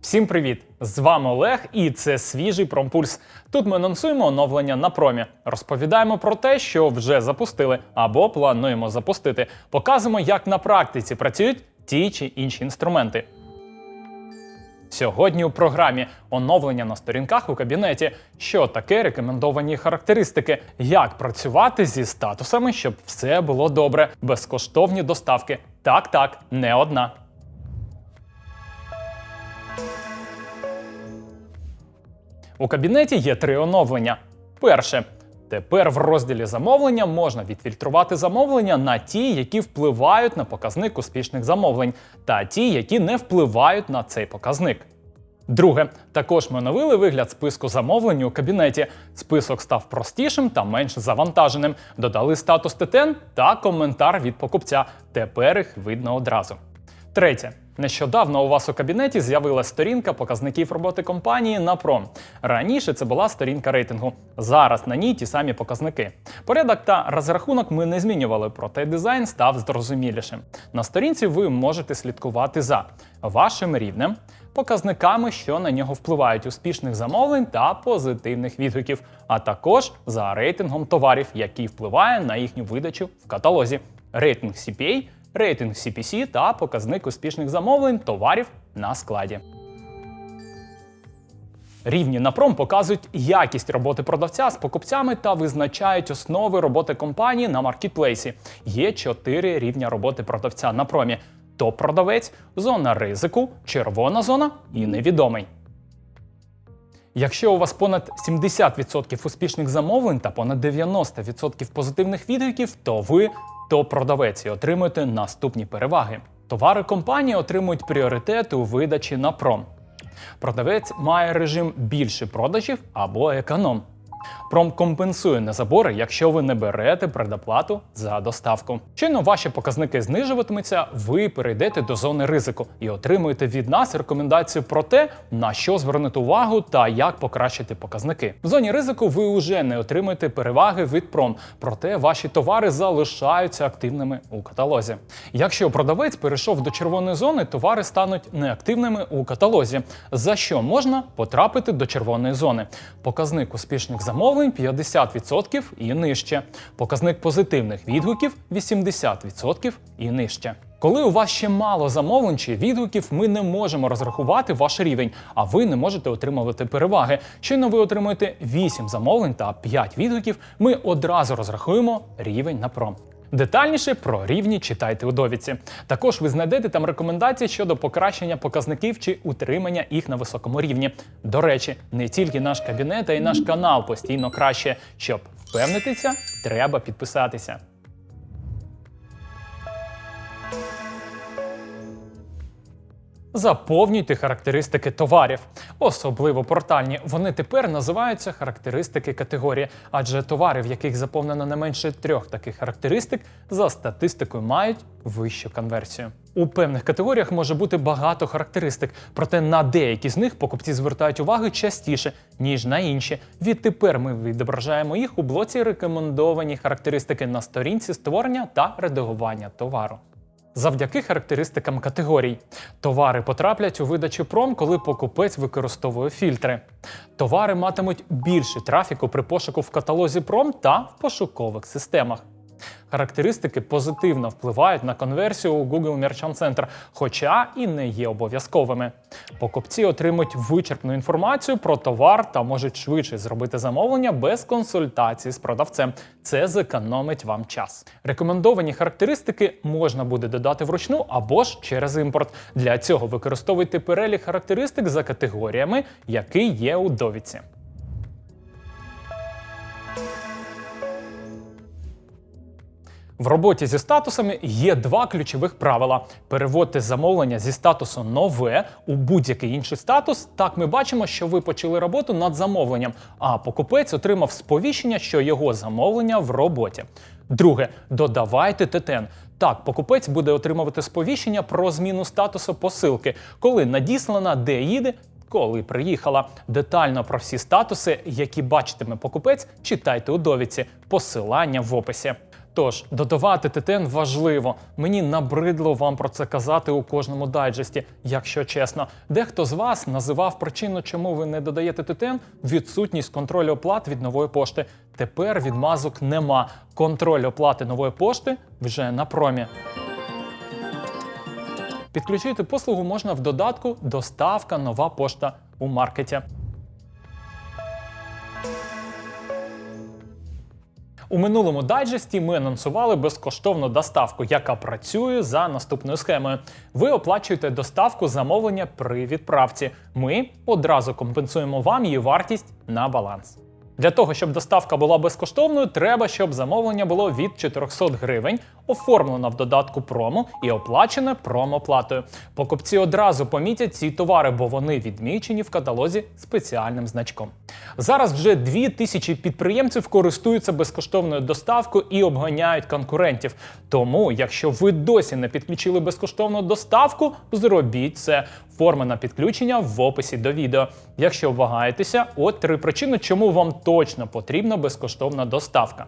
Всім привіт! З вами Олег, і це свіжий промпульс. Тут ми анонсуємо оновлення на промі. Розповідаємо про те, що вже запустили або плануємо запустити. Показуємо, як на практиці працюють ті чи інші інструменти. Сьогодні у програмі оновлення на сторінках у кабінеті, що таке рекомендовані характеристики, як працювати зі статусами, щоб все було добре, безкоштовні доставки. Так, так, не одна. У кабінеті є три оновлення. Перше. Тепер в розділі замовлення можна відфільтрувати замовлення на ті, які впливають на показник успішних замовлень, та ті, які не впливають на цей показник. Друге, також ми оновили вигляд списку замовлень у кабінеті. Список став простішим та менш завантаженим. Додали статус ТТН та коментар від покупця. Тепер їх видно одразу. Третє. Нещодавно у вас у кабінеті з'явилася сторінка показників роботи компанії на пром. Раніше це була сторінка рейтингу. Зараз на ній ті самі показники. Порядок та розрахунок ми не змінювали, проте дизайн став зрозумілішим. На сторінці ви можете слідкувати за вашим рівнем, показниками, що на нього впливають успішних замовлень та позитивних відгуків, а також за рейтингом товарів, який впливає на їхню видачу в каталозі. Рейтинг CPA – рейтинг CPC та показник успішних замовлень товарів на складі. Рівні на пром показують якість роботи продавця з покупцями та визначають основи роботи компанії на маркетплейсі. Є чотири рівня роботи продавця на промі: топ-продавець, зона ризику, червона зона і невідомий. Якщо у вас понад 70% успішних замовлень та понад 90% позитивних відгуків, то ви топ-продавець і отримуєте наступні переваги. Товари компанії отримують пріоритет у видачі на пром. Продавець має режим більше продажів або економ. Пром компенсує незабори, якщо ви не берете предоплату за доставку. Щойно ваші показники знижуватимуться, ви перейдете до зони ризику і отримуєте від нас рекомендацію про те, на що звернути увагу та як покращити показники. В зоні ризику ви вже не отримаєте переваги від пром, проте ваші товари залишаються активними у каталозі. Якщо продавець перейшов до червоної зони, товари стануть неактивними у каталозі, за що можна потрапити до червоної зони. Показник успішних замовлень 50% і нижче. Показник позитивних відгуків 80% і нижче. Коли у вас ще мало замовлень чи відгуків, ми не можемо розрахувати ваш рівень, а ви не можете отримувати переваги. Щойно ви отримуєте 8 замовлень та 5 відгуків, ми одразу розрахуємо рівень на пром. Детальніше про рівні читайте у довідці. Також ви знайдете там рекомендації щодо покращення показників чи утримання їх на високому рівні. До речі, не тільки наш кабінет, а й наш канал постійно краще. Щоб впевнитися, треба підписатися. Заповнюйте характеристики товарів, особливо портальні. Вони тепер називаються характеристики категорії, адже товари, в яких заповнено не менше трьох таких характеристик, за статистикою мають вищу конверсію. У певних категоріях може бути багато характеристик, проте на деякі з них покупці звертають увагу частіше, ніж на інші. Відтепер ми відображаємо їх у блоці рекомендовані характеристики на сторінці створення та редагування товару. Завдяки характеристикам категорій. Товари потраплять у видачу пром, коли покупець використовує фільтри. Товари матимуть більше трафіку при пошуку в каталозі пром та в пошукових системах. Характеристики позитивно впливають на конверсію у Google Merchant Center, хоча і не є обов'язковими. Покупці отримують вичерпну інформацію про товар та можуть швидше зробити замовлення без консультації з продавцем. Це зекономить вам час. Рекомендовані характеристики можна буде додати вручну або ж через імпорт. Для цього використовуйте перелік характеристик за категоріями, який є у довідці. В роботі зі статусами є два ключових правила: переводьте замовлення зі статусу нове у будь-який інший статус. Так ми бачимо, що ви почали роботу над замовленням, а покупець отримав сповіщення, що його замовлення в роботі. Друге, додавайте ТТН. Так, покупець буде отримувати сповіщення про зміну статусу посилки, коли надіслана, де їде. Коли приїхала детально про всі статуси, які бачитиме покупець, читайте у довідці, посилання в описі. Отож, додавати ТТН важливо. Мені набридло вам про це казати у кожному дайджесті, якщо чесно. Дехто з вас називав причину, чому ви не додаєте ТТН, відсутність контролю оплат від нової пошти. Тепер відмазок нема. Контроль оплати нової пошти вже на промі. Підключити послугу можна в додатку Доставка нова пошта у маркеті. У минулому дайджесті ми анонсували безкоштовну доставку, яка працює за наступною схемою. Ви оплачуєте доставку замовлення при відправці. Ми одразу компенсуємо вам її вартість на баланс. Для того, щоб доставка була безкоштовною, треба, щоб замовлення було від 400 гривень, оформлено в додатку промо і оплачене промоплатою. Покупці одразу помітять ці товари, бо вони відмічені в каталозі спеціальним значком. Зараз вже 2000 підприємців користуються безкоштовною доставкою і обганяють конкурентів. Тому, якщо ви досі не підключили безкоштовну доставку, зробіть це. Форма на підключення в описі до відео. Якщо вагаєтеся, от три причини, чому вам точно потрібна безкоштовна доставка.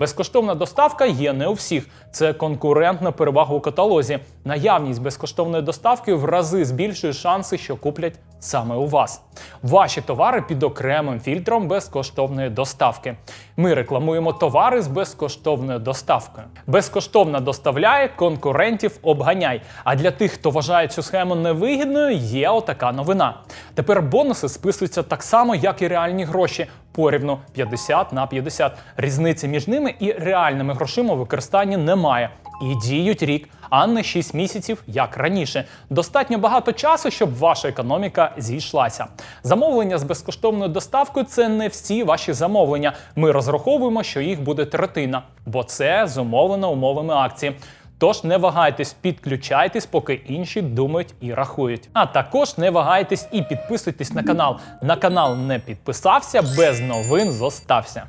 Безкоштовна доставка є не у всіх. Це конкурентна перевага у каталозі. Наявність безкоштовної доставки в рази збільшує шанси, що куплять саме у вас. Ваші товари під окремим фільтром безкоштовної доставки. Ми рекламуємо товари з безкоштовною доставкою. Безкоштовна доставляє, конкурентів обганяй. А для тих, хто вважає цю схему невигідною, є отака новина. Тепер бонуси списуються так само, як і реальні гроші. Порівну 50 на 50. Різниці між ними і реальними грошима у використанні немає. І діють рік, а не 6 місяців, як раніше. Достатньо багато часу, щоб ваша економіка зійшлася. Замовлення з безкоштовною доставкою це не всі ваші замовлення. Ми розраховуємо, що їх буде третина, бо це зумовлено умовами акції. Тож не вагайтесь, підключайтесь, поки інші думають і рахують. А також не вагайтесь і підписуйтесь на канал. На канал не підписався, без новин зостався.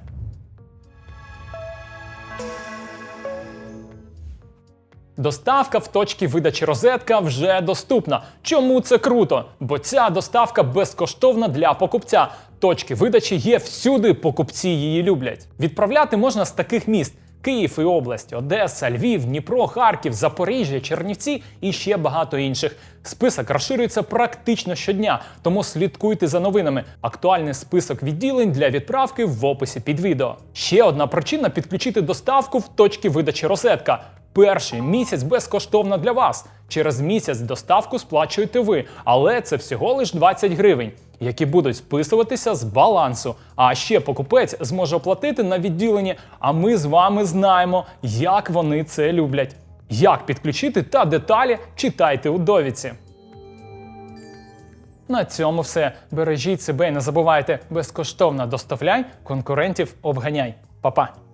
Доставка в точці видачі розетка вже доступна. Чому це круто? Бо ця доставка безкоштовна для покупця. Точки видачі є всюди, покупці її люблять. Відправляти можна з таких міст: Київ і область, Одеса, Львів, Дніпро, Харків, Запоріжжя, Чернівці і ще багато інших. Список розширюється практично щодня, тому слідкуйте за новинами. Актуальний список відділень для відправки в описі під відео. Ще одна причина підключити доставку в точки видачі розетка. Перший місяць безкоштовно для вас. Через місяць доставку сплачуєте ви, але це всього лиш 20 гривень, які будуть списуватися з балансу. А ще покупець зможе оплатити на відділенні. А ми з вами знаємо, як вони це люблять. Як підключити та деталі читайте у довідці. На цьому все. Бережіть себе і не забувайте безкоштовно доставляй, конкурентів обганяй. Па-па!